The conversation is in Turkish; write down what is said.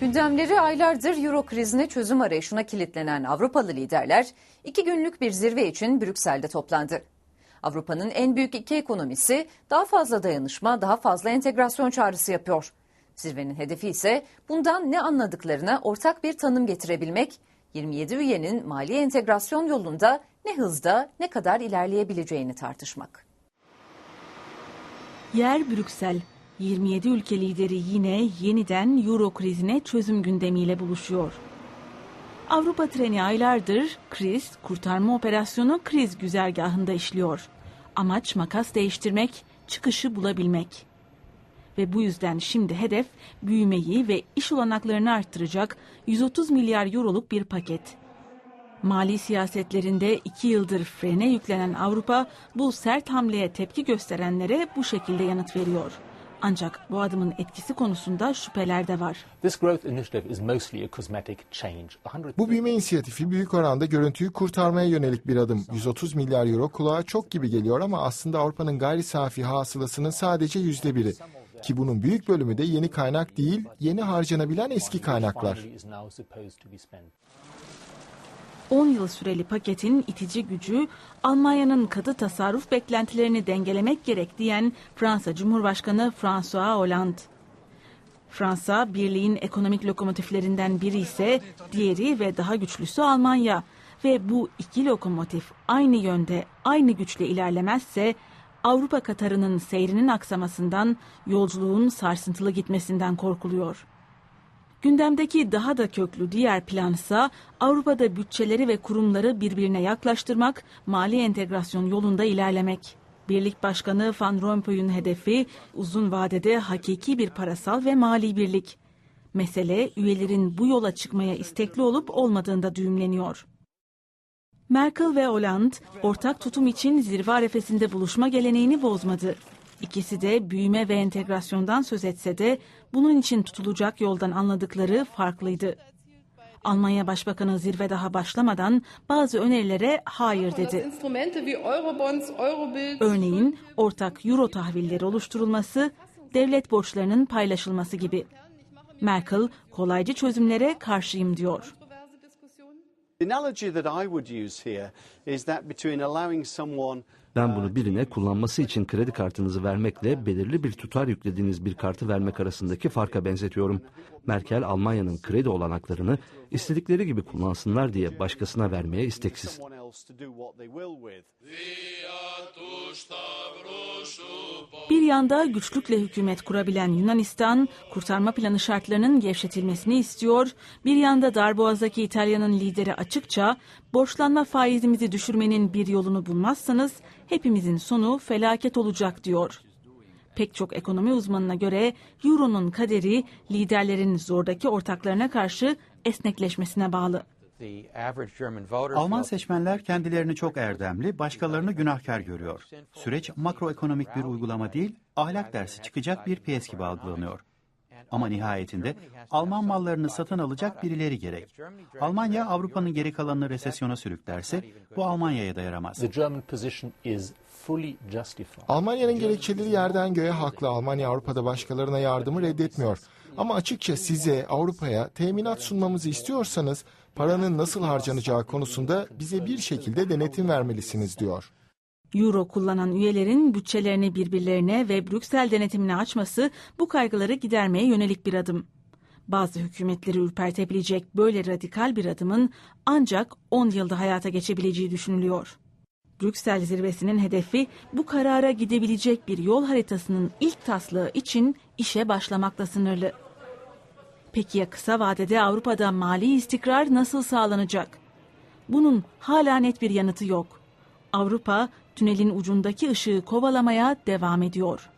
Gündemleri aylardır Euro krizine çözüm arayışına kilitlenen Avrupalı liderler iki günlük bir zirve için Brüksel'de toplandı. Avrupa'nın en büyük iki ekonomisi daha fazla dayanışma, daha fazla entegrasyon çağrısı yapıyor. Zirvenin hedefi ise bundan ne anladıklarına ortak bir tanım getirebilmek, 27 üyenin mali entegrasyon yolunda ne hızda ne kadar ilerleyebileceğini tartışmak. Yer Brüksel. 27 ülke lideri yine yeniden Euro krizine çözüm gündemiyle buluşuyor. Avrupa treni aylardır kriz, kurtarma operasyonu kriz güzergahında işliyor. Amaç makas değiştirmek, çıkışı bulabilmek. Ve bu yüzden şimdi hedef büyümeyi ve iş olanaklarını arttıracak 130 milyar euroluk bir paket. Mali siyasetlerinde iki yıldır frene yüklenen Avrupa bu sert hamleye tepki gösterenlere bu şekilde yanıt veriyor. Ancak bu adımın etkisi konusunda şüpheler de var. This growth initiative is mostly a cosmetic change. 100 Bu büyüme inisiyatifi büyük oranda görüntüyü kurtarmaya yönelik bir adım. 130 milyar euro kulağa çok gibi geliyor ama aslında Avrupa'nın gayri safi hasılasının sadece yüzde biri. Ki bunun büyük bölümü de yeni kaynak değil, yeni harcanabilen eski kaynaklar. 10 yıl süreli paketin itici gücü Almanya'nın katı tasarruf beklentilerini dengelemek gerek diyen Fransa Cumhurbaşkanı François Hollande. Fransa birliğin ekonomik lokomotiflerinden biri ise diğeri ve daha güçlüsü Almanya ve bu iki lokomotif aynı yönde aynı güçle ilerlemezse Avrupa Katarı'nın seyrinin aksamasından, yolculuğun sarsıntılı gitmesinden korkuluyor. Gündemdeki daha da köklü diğer plan ise Avrupa'da bütçeleri ve kurumları birbirine yaklaştırmak, mali entegrasyon yolunda ilerlemek. Birlik Başkanı Van Rompuy'un hedefi uzun vadede hakiki bir parasal ve mali birlik. Mesele üyelerin bu yola çıkmaya istekli olup olmadığında düğümleniyor. Merkel ve Hollande ortak tutum için zirve arefesinde buluşma geleneğini bozmadı. İkisi de büyüme ve entegrasyondan söz etse de bunun için tutulacak yoldan anladıkları farklıydı. Almanya Başbakanı zirve daha başlamadan bazı önerilere hayır dedi. Örneğin ortak euro tahvilleri oluşturulması, devlet borçlarının paylaşılması gibi. Merkel kolaycı çözümlere karşıyım diyor. The analogy that I would use here is that between allowing someone Ben bunu birine kullanması için kredi kartınızı vermekle belirli bir tutar yüklediğiniz bir kartı vermek arasındaki farka benzetiyorum. Merkel Almanya'nın kredi olanaklarını istedikleri gibi kullansınlar diye başkasına vermeye isteksiz. Bir yanda güçlükle hükümet kurabilen Yunanistan, kurtarma planı şartlarının gevşetilmesini istiyor. Bir yanda Darboğaz'daki İtalya'nın lideri açıkça, borçlanma faizimizi düşürmenin bir yolunu bulmazsanız hepimizin sonu felaket olacak diyor. Pek çok ekonomi uzmanına göre Euro'nun kaderi liderlerin zordaki ortaklarına karşı esnekleşmesine bağlı. Alman seçmenler kendilerini çok erdemli, başkalarını günahkar görüyor. Süreç makroekonomik bir uygulama değil, ahlak dersi çıkacak bir piyes gibi algılanıyor. Ama nihayetinde Alman mallarını satın alacak birileri gerek. Almanya Avrupa'nın geri kalanını resesyona sürüklerse bu Almanya'ya da yaramaz. Almanya'nın gerekçeleri yerden göğe haklı. Almanya Avrupa'da başkalarına yardımı reddetmiyor. Ama açıkça size, Avrupa'ya teminat sunmamızı istiyorsanız paranın nasıl harcanacağı konusunda bize bir şekilde denetim vermelisiniz diyor. Euro kullanan üyelerin bütçelerini birbirlerine ve Brüksel denetimine açması bu kaygıları gidermeye yönelik bir adım. Bazı hükümetleri ürpertebilecek böyle radikal bir adımın ancak 10 yılda hayata geçebileceği düşünülüyor. Brüksel zirvesinin hedefi bu karara gidebilecek bir yol haritasının ilk taslağı için işe başlamakla sınırlı. Peki ya kısa vadede Avrupa'da mali istikrar nasıl sağlanacak? Bunun hala net bir yanıtı yok. Avrupa tünelin ucundaki ışığı kovalamaya devam ediyor.